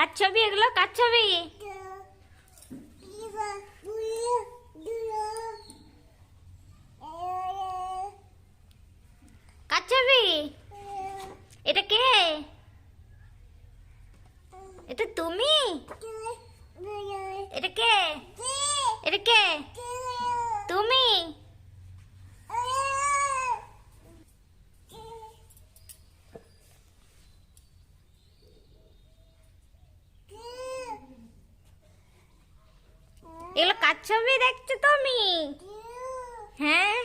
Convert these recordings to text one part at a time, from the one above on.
কার ছবি এগুলো কার ছবি কার ছবি এটা কে? এটা তুমি? এটা কে? এটা কে? তুমি? ছবি দেখছ তুমি? হ্যাঁ?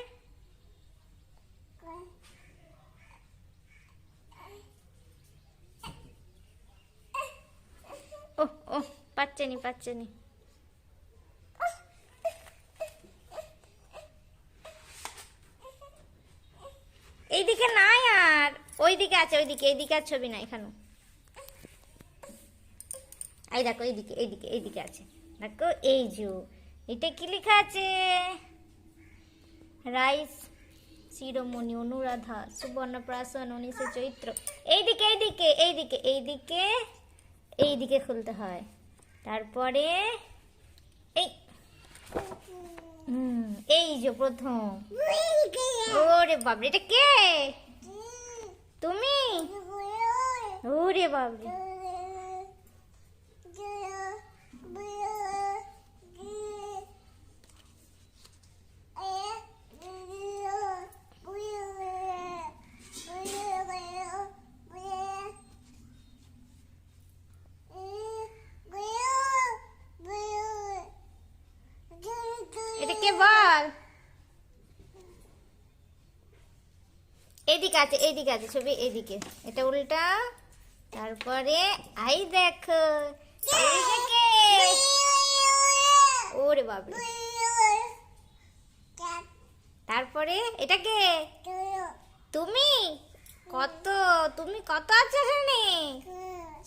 ও ও পাচ্ছে নি পাচ্ছে নি। এইদিকে নাই আর। ওইদিকে আছে, ওইদিকে, এইদিকে আর ছবি নাই এখানে এই দেখো, এইদিকে এইদিকে এইদিকে আছে। দেখো, এই যে এটা কি লেখা আছে? রাইস শিরোমণি অনুরাধা, সুবর্ণপ্রাশন উনিশে চৈত্র। এইদিকে এইদিকে এইদিকে এইদিকে এইদিকে খুলতে হয়। তারপরে, এই এই যে প্রথম। ওরে বাবরে এটা কে? তুমি? ওরে বাবরে এইদিকে আছে এইদিকে আছে, ছবি এদিকে। এটা উল্টা, তারপরে আই দেখো ওরে বাবরে তারপরে এটা কে? তুমি? কত তুমি কত আছো এখানে?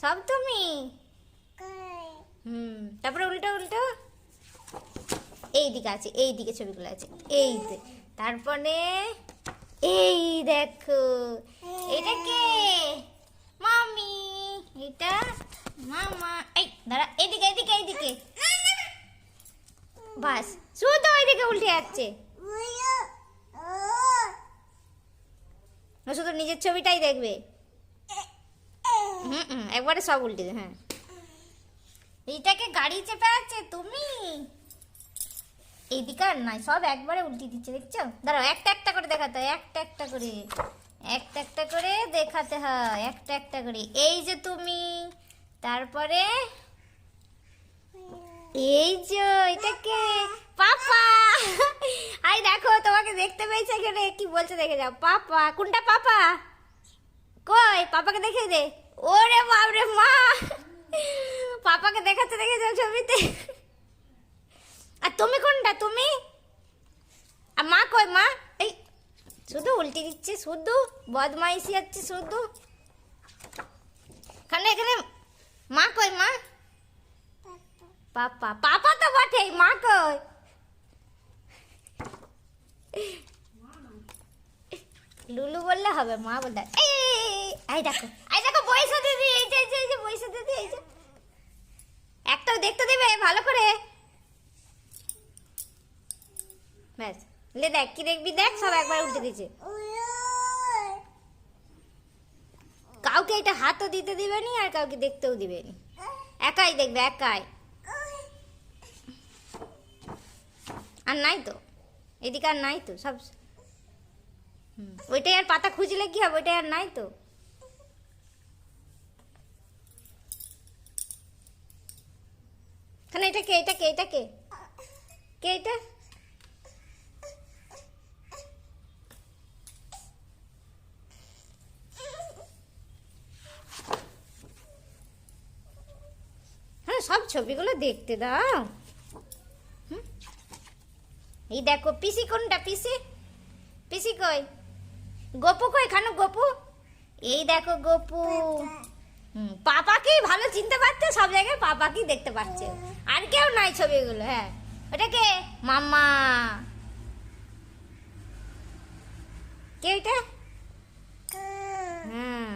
সব তুমি? হুম, তারপরে উল্টো উল্টো। এই দিকে আছে এই দিকে ছবিগুলো আছে, এই। তারপরে দেখো। এটা কে? মামি এটা মামা। এই, দাঁড়া, এদিকে এদিকে এইদিকে বাস, শুধু ওইদিকে উল্টে যাচ্ছে। শুধু নিজের ছবিটাই দেখবে। হুম একবারে সব উল্টে হ্যাঁ। এইটাকে গাড়ি চেপে আছে তুমি? এইদিকে আর নাই, সব একবারে উল্টে দিচ্ছে, দেখছ? দাঁড়াও, একটা একটা করে দেখাতে হয়, একটা একটা করে, একটা একটা করে দেখাতে হয়, একটা একটা করে। এই যে তুমি, তারপরে? এই যে এটাকে পাপা! আই, দেখো, তোমাকে দেখতে পেয়েছে এখানে, কি বলছে দেখে যাও। পাপা, কোনটা পাপা? কই, পাপাকে দেখে দে। ওরে বাপরে, মা! পাপাকে দেখাতে দেখে যাও ছবিতে। আর তুমি কোনটা? তুমি? আর মা কই মা? এই শুধু উল্টে দিচ্ছে শুধু বদমাইশি শুধু। এখানে মা কই মা? পাপা। পাপা তো বটেই মা কই? লুলু বললে হবে মা হবে। এই, দেখো এই দেখো বইসা দিদি এই যে এই যে, বইসা দিদি এই যে। একটাও দেখতে দেবে? ভালো করে। ব্যাস। লে দেখ, কি দেখবি দেখ, সব একবার উল্টে দিচ্ছে কাউকে এটা হাতও দিতে দিবে নি আর কাউকে দেখতেও দিবে নি একাই দেখবে, একাই। আর নাই তো। এদিকে আর নাই তো, সব ওইটাই আর পাতা খুঁজলে কি হবে? ওইটাই আর নাই তো। এখানে এটা কে? এটা কে? এটা কে? কে এটা? সব ছবিগুলো দেখতে দাও? এই দেখো পিসি কোনটা পিসি? পিসি কই? গপু কই খানো গপু? এই দেখো গপু। হুম, পাপাকেই ভালো চিনতে পারছে সব জায়গায় পাপাকেই দেখতে পাচ্ছে। আর কেউ নাই ছবিগুলো হ্যাঁ। ওটা কে? মাম্মা। কে ওইটা হুম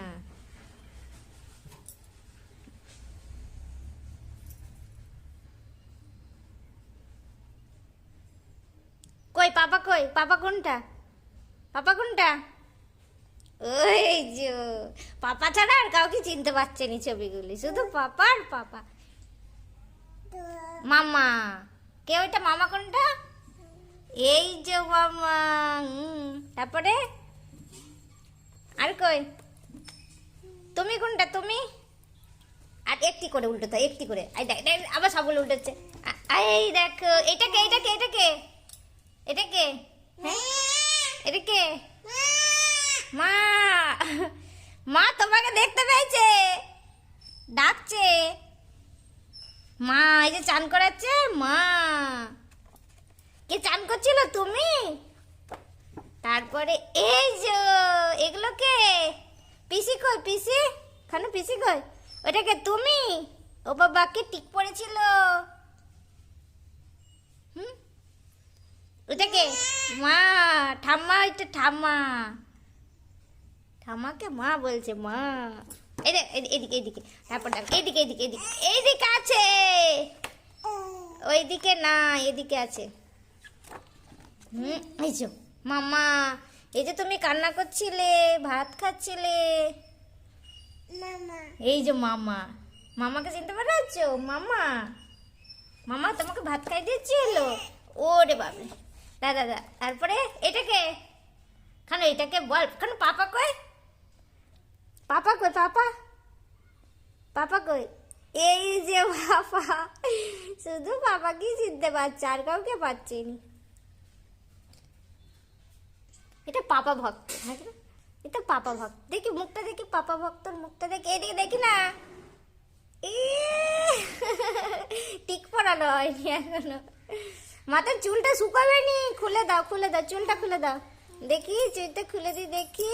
কই? পাপা কোনটা? পাপা কোনটা? ওই যে, পাপা ছাড়া আর কাউকে চিনতে পারছে নি ছবিগুলি, শুধু পাপা আর পাপা। মামা, কে ওইটা? মামা কোনটা? এই যে মামা তারপরে? আর কই? তুমি কোনটা? তুমি? আর একটি করে উল্টো তো, একটি করে। এই দেখ আবার সবগুলো উল্টোচ্ছে। এই দেখো এটা কে এটা কে? এটা কে? এটা কে? মা। মা। তোমাকে দেখতে পেয়েছে। ডাকছে। মা এই যে চান করাচ্ছে মা। কে চান করছিল তুমি? তারপরে এই যে এগুলো কে? পিসি কই পিসি? খানো পিসি কই? ওটাকে তুমি? ও বাবা কে টিক পড়েছিল হুম ওটাকে মা ঠাম্মা ওইটা ঠাম্মা। ঠাম্মাকে মা বলছে মা। এদিকে এদিকে তারপর এদিকে এদিকে এদিকে এইদিকে আছে। ওইদিকে না এদিকে আছে। হুম এই যে মামা এই যে তুমি কান্না করছিলে ভাত খাচ্ছিলে। এই যে মামা মামাকে চিনতে পারছ? মামা মামা তোমাকে ভাত খাই দিয়েছিল? ওরে বাবা দাদা দাদা তারপরে এটাকে, খানো, এটাকে বল, খানো, পাপা কই? পাপা কই, পাপা? পাপা কই? এই যে পাপা, শুধু পাপাকেই চিনতে পারছে, আর কাউকে পাচ্ছেনি এটা পাপা ভক্ত এটা পাপা ভক্ত। দেখি মুখটা দেখি, পাপা ভক্তর মুখটা দেখি, এদিকে দেখি না। টিক পড়ানো হয়নি এখনও। মাথার চুলটা শুকাবে নি। খুলে দাও খুলে দাও, চুলটা খুলে দাও। দেখি, চুলটা খুলে দি, দেখি।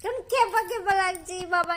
কেমন কেপা কেপা লাগছে বাবা